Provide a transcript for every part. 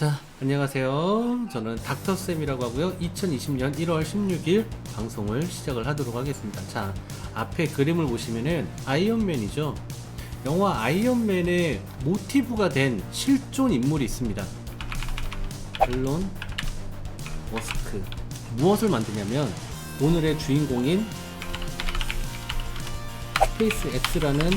자, 안녕하세요. 저는 닥터쌤이라고 하고요. 2020년 1월 16일 방송을 시작을 하도록 하겠습니다. 자, 앞에 그림을 보시면은 아이언맨이죠. 영화 아이언맨의 모티브가 된 실존 인물이 있습니다. 앨런 머스크. 무엇을 만드냐면 오늘의 주인공인 스페이스 X라는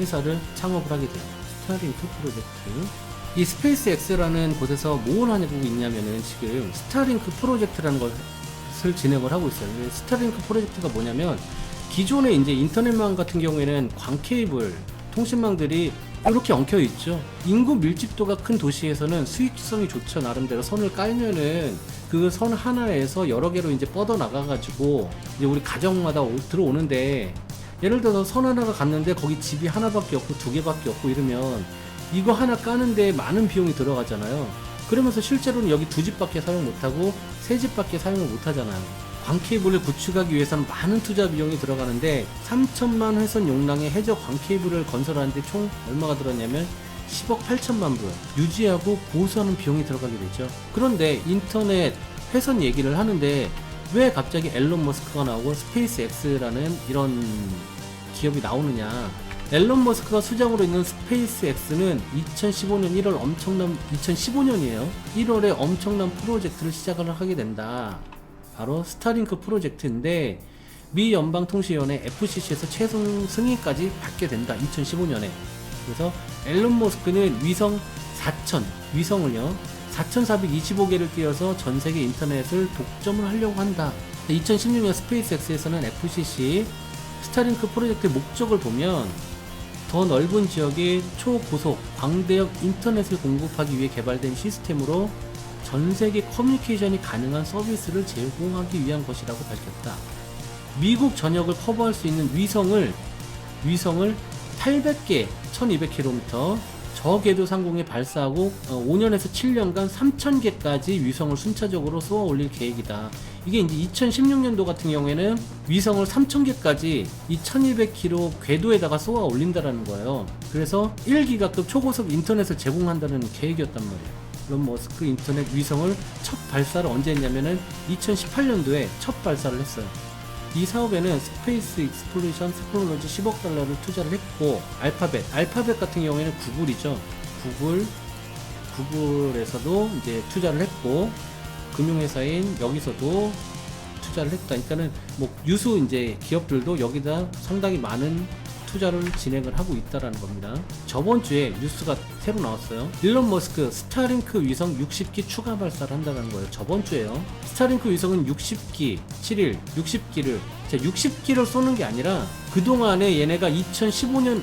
회사를 창업을 하게 돼요. 스타링크 프로젝트. 이 스페이스 X라는 곳에서 뭘 하고 있냐면은 지금 스타링크 프로젝트라는 것을 진행을 하고 있어요. 이 스타링크 프로젝트가 뭐냐면 기존의 이제 인터넷망 같은 경우에는 광 케이블, 통신망들이 이렇게 엉켜 있죠. 인구 밀집도가 큰 도시에서는 수익성이 좋죠. 나름대로 선을 깔면은 그 선 하나에서 여러 개로 이제 뻗어 나가가지고 이제 우리 가정마다 오- 들어오는데 예를 들어서 선 하나가 갔는데 거기 집이 하나밖에 없고 두 개밖에 없고 이러면 이거 하나 까는데 많은 비용이 들어가잖아요. 그러면서 실제로는 여기 두 집밖에 사용 못하고 세 집밖에 사용을 못하잖아요. 광케이블을 구축하기 위해서는 많은 투자 비용이 들어가는데 3천만 회선 용량의 해저 광케이블을 건설하는데 총 얼마가 들었냐면 10억 8천만 불 유지하고 보수하는 비용이 들어가게 되죠. 그런데 인터넷 회선 얘기를 하는데 왜 갑자기 앨런 머스크가 나오고 스페이스 X라는 이런 기업이 나오느냐? 앨런 머스크가 수장으로 있는 스페이스 X는 2015년 1월 엄청난 2015년이에요. 1월에 엄청난 프로젝트를 시작을 하게 된다. 바로 스타링크 프로젝트인데 미 연방통신위원회 FCC에서 최종 승인까지 받게 된다. 2015년에. 그래서 앨런 머스크는 위성 4천 위성을요 4,425개를 띄워서 전 세계 인터넷을 독점을 하려고 한다. 2016년 스페이스X에서는 FCC 스타링크 프로젝트의 목적을 보면 더 넓은 지역의 초고속 광대역 인터넷을 공급하기 위해 개발된 시스템으로 전 세계 커뮤니케이션이 가능한 서비스를 제공하기 위한 것이라고 밝혔다. 미국 전역을 커버할 수 있는 위성을 위성을 800개, 1200km 저 궤도 상공에 발사하고 5년에서 7년간 3000개까지 위성을 순차적으로 쏘아 올릴 계획이다. 이게 이제 2016년도 같은 경우에는 위성을 3000개까지 이 1200km 궤도에다가 쏘아 올린다라는 거예요. 그래서 1기가급 초고속 인터넷을 제공한다는 계획이었단 말이에요. 런 머스크 인터넷 위성을 첫 발사를 언제 했냐면은 2018년도에 첫 발사를 했어요. 이 사업에는 스페이스 익스플로레이션 테크놀로지 10억 달러를 투자를 했고 알파벳 알파벳 같은 경우에는 구글이죠 구글 구글에서도 이제 투자를 했고 금융회사인 여기서도 투자를 했다 그러니까는 뭐 유수 이제 기업들도 여기다 상당히 많은 투자를 진행을 하고 있다라는 겁니다. 저번 주에 뉴스가 새로 나왔어요. 일론 머스크 스타링크 위성 60기 추가 발사를 한다는 거예요. 저번 주에요. 스타링크 위성은 60기, 7일, 60기를 60기를 쏘는 게 아니라 그 동안에 얘네가 2015년,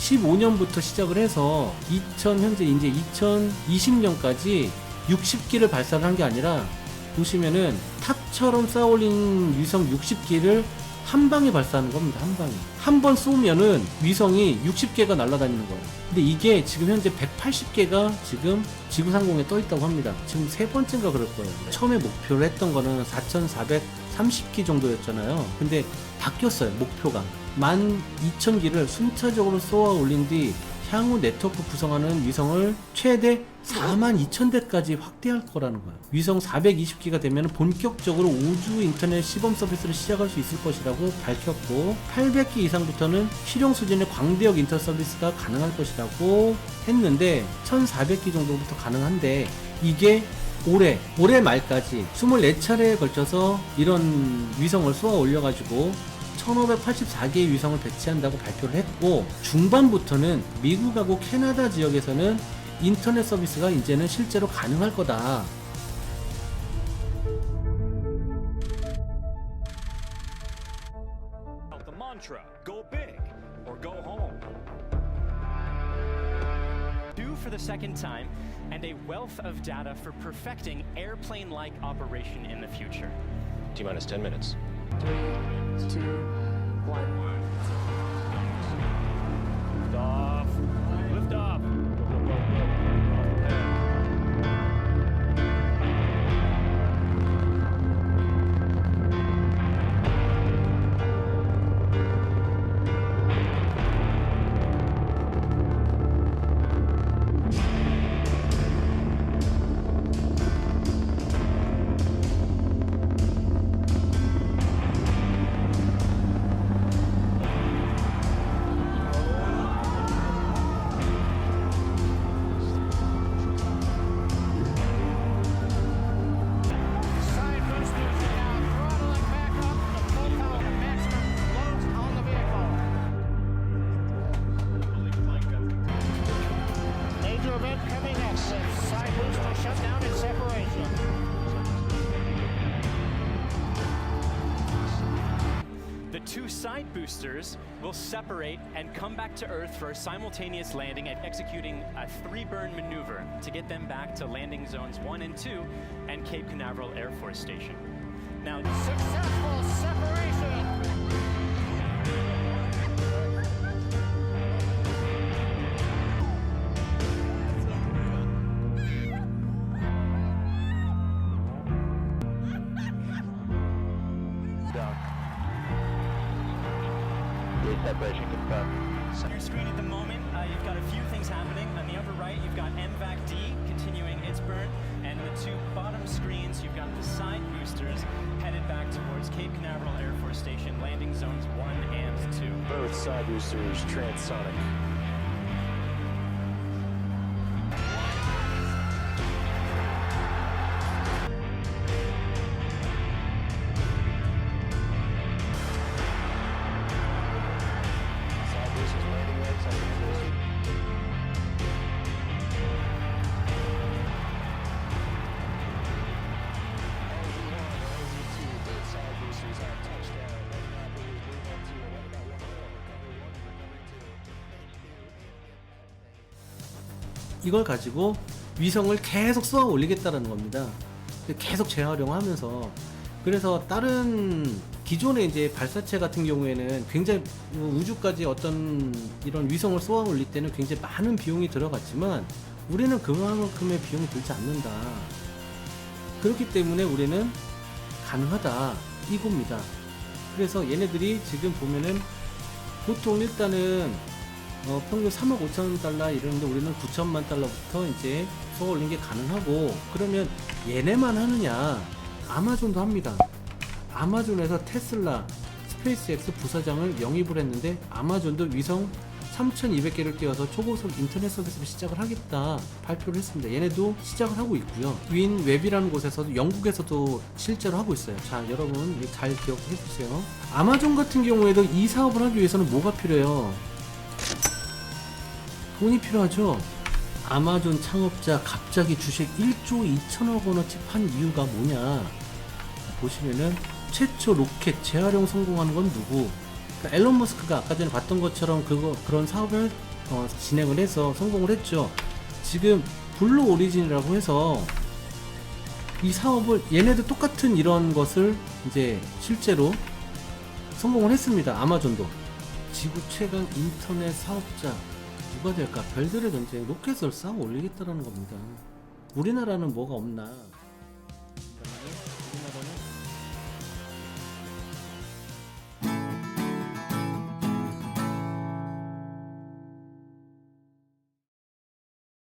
2015년부터 시작을 해서 2000 현재 이제 2020년까지 60기를 발사를 한게 아니라 보시면은 탑처럼 쌓아올린 위성 60기를 한 방에 발사하는 겁니다. 한 방에. 한 번 쏘면은 위성이 60개가 날아다니는 거예요. 근데 이게 지금 현재 180개가 지금 지구 상공에 떠 있다고 합니다. 지금 세 번째인가 그럴 거예요. 처음에 목표를 했던 거는 4,430기 정도였잖아요. 근데 바뀌었어요. 목표가. 12,000기를 순차적으로 쏘아 올린 뒤 향후 네트워크 구성하는 위성을 최대 4만 2천 대까지 확대할 거라는 거예요. 위성 420기가 되면 본격적으로 우주 인터넷 시범 서비스를 시작할 수 있을 것이라고 밝혔고 800기 이상부터는 실용 수준의 광대역 인터 서비스가 가능할 것이라고 했는데 1400기 정도부터 가능한데 이게 올해 올해 말까지 24차례에 걸쳐서 이런 위성을 쏘아 올려가지고 1584개의 위성을 배치한다고 발표를 했고 중반부터는 미국하고 캐나다 지역에서는 인터넷 서비스가 이제는 실제로 가능할 거다. The mantra go big or go home. Due for the second time, and a wealth of data for perfecting airplane like operation in the future. T minus 10 minutes. one. coming. Side separation. The two side boosters will separate and come back to Earth for a simultaneous landing and executing a three-burn maneuver to get them back to landing zones 1 and 2 and Cape Canaveral Air Force Station. Now, successful separation! Separation confirmed. On your screen at the moment, uh, you've got a few things happening. On the upper right, you've got MVAC D continuing its burn, and the two bottom screens, you've got the side boosters headed back towards Cape Canaveral Air Force Station, landing zones 1 and 2. Both side boosters transonic. 이걸 가지고 위성을 계속 쏘아 올리겠다라는 겁니다. 계속 재활용하면서 그래서 다른 기존의 이제 발사체 같은 경우에는 굉장히 우주까지 어떤 이런 위성을 쏘아 올릴 때는 굉장히 많은 비용이 들어갔지만 우리는 그만큼의 비용이 들지 않는다. 그렇기 때문에 우리는 가능하다 이겁니다. 그래서 얘네들이 지금 보면은 보통 일단은 어, 평균 3억 5천 달러 이러는데 우리는 9천만 달러부터 이제 쏘아 올린 게 가능하고 그러면 얘네만 하느냐 아마존도 합니다 아마존에서 테슬라 스페이스X 부사장을 영입을 했는데 아마존도 위성 3,200개를 띄워서 초고속 인터넷 서비스를 시작을 하겠다 발표를 했습니다. 얘네도 시작을 하고 있고요. 윈 웹이라는 곳에서도 영국에서도 실제로 하고 있어요. 자, 여러분 잘 기억해 주세요. 아마존 같은 경우에도 이 사업을 하기 위해서는 뭐가 필요해요? 돈이 필요하죠. 아마존 창업자 갑자기 주식 1조 2천억 원어치 판 이유가 뭐냐? 보시면은 최초 로켓 재활용 성공한 건 누구? 그러니까 앨런 머스크가 아까 전에 봤던 것처럼 그거 그런 사업을 어, 진행을 해서 성공을 했죠. 지금 블루 오리진이라고 해서 이 사업을 얘네도 똑같은 이런 것을 이제 실제로 성공을 했습니다. 아마존도 지구 최강 인터넷 사업자 누가 될까? 별들의 전쟁 로켓을 쌓아 올리겠다라는 겁니다. 우리나라는 뭐가 없나?